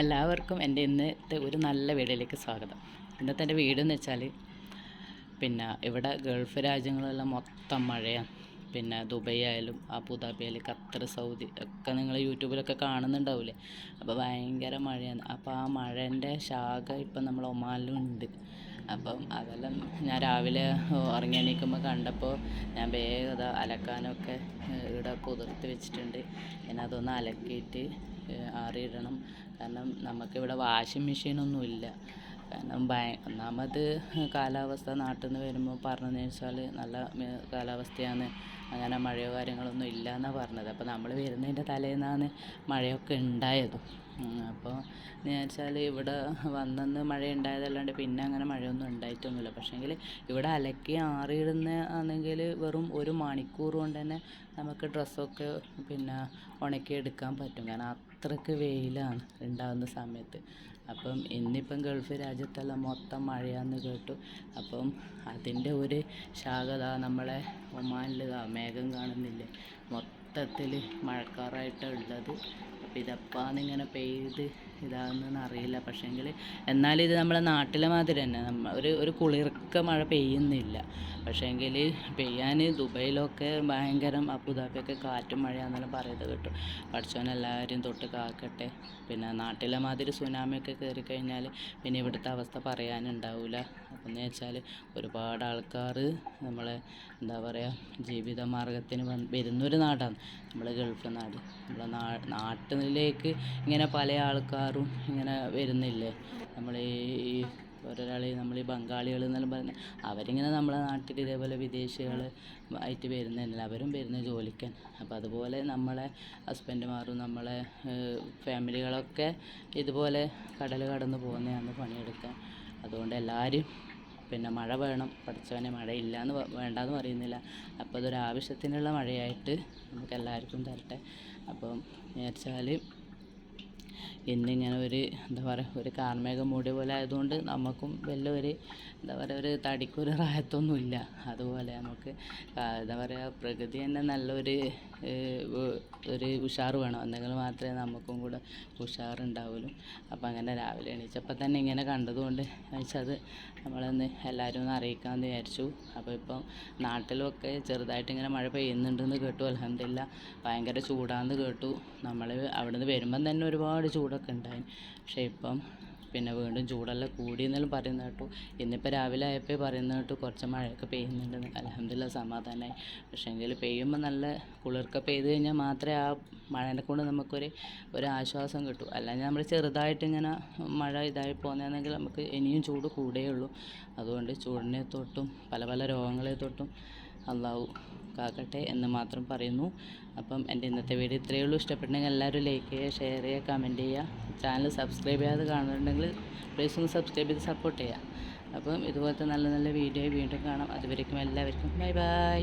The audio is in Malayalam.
എല്ലാവർക്കും എന്റെ ഇന്നത്തെ ഒരു നല്ല വീടിലേക്ക് സ്വാഗതം. ഇന്നത്തെ എന്റെ വീട് എന്ന് വെച്ചാൽ പിന്നെ ഇവിടെ ഗൾഫ് രാജ്യങ്ങളെല്ലാം മൊത്തം മഴയാണ് പിന്നെ ദുബൈ ആയാലും അബുദാബി ആയാലും ഖത്തർ സൗദി ഒക്കെ നിങ്ങൾ യൂട്യൂബിലൊക്കെ കാണുന്നുണ്ടാവില്ലേ? അപ്പോൾ ഭയങ്കര മഴയാണ്. അപ്പോൾ ആ മഴേന്റെ ശാഖ ഇപ്പം നമ്മൾ ഒമാനിലും ഉണ്ട് അപ്പം അതെല്ലാം ഞാൻ രാവിലെ ഉറങ്ങി എണീക്കുമ്പോൾ കണ്ടപ്പോൾ ഞാൻ വേഗം അത് അലക്കാനൊക്കെ ഇവിടെ കുതിർത്ത് വെച്ചിട്ടുണ്ട്. പിന്നെ അതൊന്ന് അലക്കിയിട്ട് ആറിയിടണം. കാരണം നമുക്കിവിടെ വാഷിംഗ് മെഷീനൊന്നുമില്ല കാരണം ഭയ ഒന്നാമത് കാലാവസ്ഥ നാട്ടിൽ നിന്ന് വരുമ്പോൾ പറഞ്ഞതെന്ന് വെച്ചാൽ നല്ല കാലാവസ്ഥയാണ്. അങ്ങനെ മഴയോ കാര്യങ്ങളൊന്നും ഇല്ല എന്നാണ് പറഞ്ഞത്. അപ്പോൾ നമ്മൾ വരുന്നതിന്റെ തലേന്നാണ് മഴയൊക്കെ ഉണ്ടായതും അപ്പോൾ എന്ന് വെച്ചാൽ ഇവിടെ വന്നെന്ന് മഴ ഉണ്ടായതല്ലാണ്ട് പിന്നെ അങ്ങനെ മഴയൊന്നും ഉണ്ടായിട്ടൊന്നുമില്ല. പക്ഷേങ്കിൽ ഇവിടെ അലക്കി ആറിയിടുന്ന ആണെങ്കിൽ വെറും ഒരു മണിക്കൂർ കൊണ്ട് തന്നെ നമുക്ക് ഡ്രസ്സൊക്കെ പിന്നെ ഉണക്കി എടുക്കാൻ പറ്റും. കാരണം അത്രയ്ക്ക് വെയിലാണ് ഉണ്ടാകുന്ന സമയത്ത്. അപ്പം ഇന്നിപ്പം ഗൾഫ് രാജ്യത്തെല്ലാം മൊത്തം മഴയാന്ന് കേട്ടു. അപ്പം അതിന്റെ ഒരു ശാഖത നമ്മളെ ഒമാനിൽ മേഘം കാണുന്നില്ലേ? മൊത്തത്തിൽ മഴക്കാറായിട്ടാണ് ഉള്ളത്. അപ്പോൾ ഇതപ്പാന്നിങ്ങനെ പെയ്ത് ഇതാകുന്നതെന്ന് അറിയില്ല. പക്ഷേങ്കിൽ എന്നാലും ഇത് നമ്മളെ നാട്ടിലെ മാതിരി തന്നെ. നമ്മ ഒരു ഒരു കുളിർക്ക മഴ പെയ്യുന്നില്ല. പക്ഷേങ്കിൽ പെയ്യാൻ ദുബൈയിലൊക്കെ ഭയങ്കരം അബുദാബിയൊക്കെ കാറ്റും മഴയാണെന്നെല്ലാം പറയുന്നത് കേട്ടു. പഠിച്ചവൻ എല്ലാവരും തൊട്ട് കാക്കട്ടെ. പിന്നെ നാട്ടിലെ മാതിരി സുനാമിയൊക്കെ കയറി കഴിഞ്ഞാൽ പിന്നെ ഇവിടുത്തെ അവസ്ഥ പറയാനുണ്ടാവില്ല എന്ന് വെച്ചാൽ ഒരുപാട് ആൾക്കാർ നമ്മളെ എന്താ പറയുക ജീവിത മാർഗത്തിന് വരുന്നൊരു നാടാണ് നമ്മളെ ഗൾഫ് നാട്. നമ്മളെ നാ നാട്ടിലേക്ക് ഇങ്ങനെ പല ആൾക്കാരും ഇങ്ങനെ വരുന്നില്ലേ? നമ്മൾ ഈ ഒരാൾ നമ്മൾ ഈ ബംഗാളികൾ എന്നെല്ലാം പറഞ്ഞ് അവരിങ്ങനെ നമ്മളെ നാട്ടിൽ ഇതേപോലെ വിദേശികൾ ആയിട്ട് വരുന്നതല്ല അവരും വരുന്ന ജോലിക്കാൻ അപ്പോൾ അതുപോലെ നമ്മളെ ഹസ്ബൻഡുമാരും നമ്മളെ ഫാമിലികളൊക്കെ ഇതുപോലെ കടൽ കടന്ന് പോകുന്നതാണ് പണിയെടുക്കാൻ. അതുകൊണ്ട് എല്ലാവരും പിന്നെ മഴ വേണം പഠിച്ചവനെ മഴ എന്ന് വേണ്ടാന്ന് പറയുന്നില്ല. അപ്പോൾ അതൊരു ആവശ്യത്തിനുള്ള മഴയായിട്ട് നമുക്ക് എല്ലാവർക്കും തരട്ടെ. അപ്പം വിചാരിച്ചാൽ ഇന്നിങ്ങനെ ഒരു എന്താ പറയുക ഒരു കാർമേഘം മൂടിയ പോലെ ആയതുകൊണ്ട് നമുക്കും വലിയ ഒരു എന്താ പറയുക ഒരു തടിക്കൊരു റായത്തൊന്നുമില്ല അതുപോലെ നമുക്ക് എന്താ പറയുക പ്രകൃതി തന്നെ നല്ലൊരു ഒരു ഉഷാറ് വേണം. എന്നെങ്കിൽ മാത്രമേ നമുക്കും കൂടെ ഉഷാറുണ്ടാവുള്ളൂ. അപ്പോൾ അങ്ങനെ രാവിലെ എണീച്ചപ്പോൾ തന്നെ ഇങ്ങനെ കണ്ടതുകൊണ്ട് വെച്ചത് നമ്മളൊന്ന് എല്ലാവരും ഒന്ന് അറിയിക്കാമെന്ന് വിചാരിച്ചു. അപ്പോൾ ഇപ്പം നാട്ടിലൊക്കെ ചെറുതായിട്ട് ഇങ്ങനെ മഴ പെയ്യുന്നുണ്ടെന്ന് കേട്ടു. അലഹമില്ല ഭയങ്കര ചൂടാന്ന് കേട്ടു. നമ്മൾ അവിടെ നിന്ന് വരുമ്പം തന്നെ ഒരുപാട് ചൂടൊക്കെ ഉണ്ടായി. പക്ഷേ ഇപ്പം പിന്നെ വീണ്ടും ചൂടെല്ലാം കൂടി എന്നെല്ലാം പറയുന്ന കേട്ടു. ഇന്നിപ്പോൾ രാവിലെ ആയപ്പോൾ പറയുന്ന കേട്ടു കുറച്ച് മഴയൊക്കെ പെയ്യുന്നുണ്ടെന്ന്. അലഹമില്ല സമാധാനമായി പക്ഷേ എങ്കിൽ പെയ്യുമ്പോൾ നല്ല കുളിർക്ക പെയ്ത് കഴിഞ്ഞാൽ മാത്രമേ ആ മഴേനെ കൊണ്ട് നമുക്കൊരു ഒരു ആശ്വാസം കിട്ടൂ. അല്ലാതെ നമ്മൾ ചെറുതായിട്ട് ഇങ്ങനെ മഴ ഇതായി പോകുന്നതെങ്കിൽ നമുക്ക് ഇനിയും ചൂട് കൂടേ ഉള്ളൂ അതുകൊണ്ട് ചൂടിനെ തൊട്ടും പല പല രോഗങ്ങളെ തൊട്ടും അള്ളാഹു കാക്കട്ടെ എന്ന് മാത്രം പറയുന്നു. അപ്പം എന്റെ ഇന്നത്തെ വീഡിയോ ഇത്രയേ ഉള്ളൂ. ഇഷ്ടപ്പെട്ടെങ്കിൽ എല്ലാവരും ലൈക്ക് ചെയ്യുക ഷെയർ ചെയ്യുക കമന്റ് ചെയ്യുക. ചാനൽ സബ്സ്ക്രൈബ് ചെയ്യാതെ കാണുന്നുണ്ടെങ്കിൽ പ്ലീസ് ഒന്ന് സബ്സ്ക്രൈബ് ചെയ്ത് സപ്പോർട്ട് ചെയ്യുക. അപ്പം ഇതുപോലത്തെ നല്ല നല്ല വീഡിയോ വീണ്ടും കാണാം. അതുവരേക്കും എല്ലാവർക്കും ബൈ ബൈ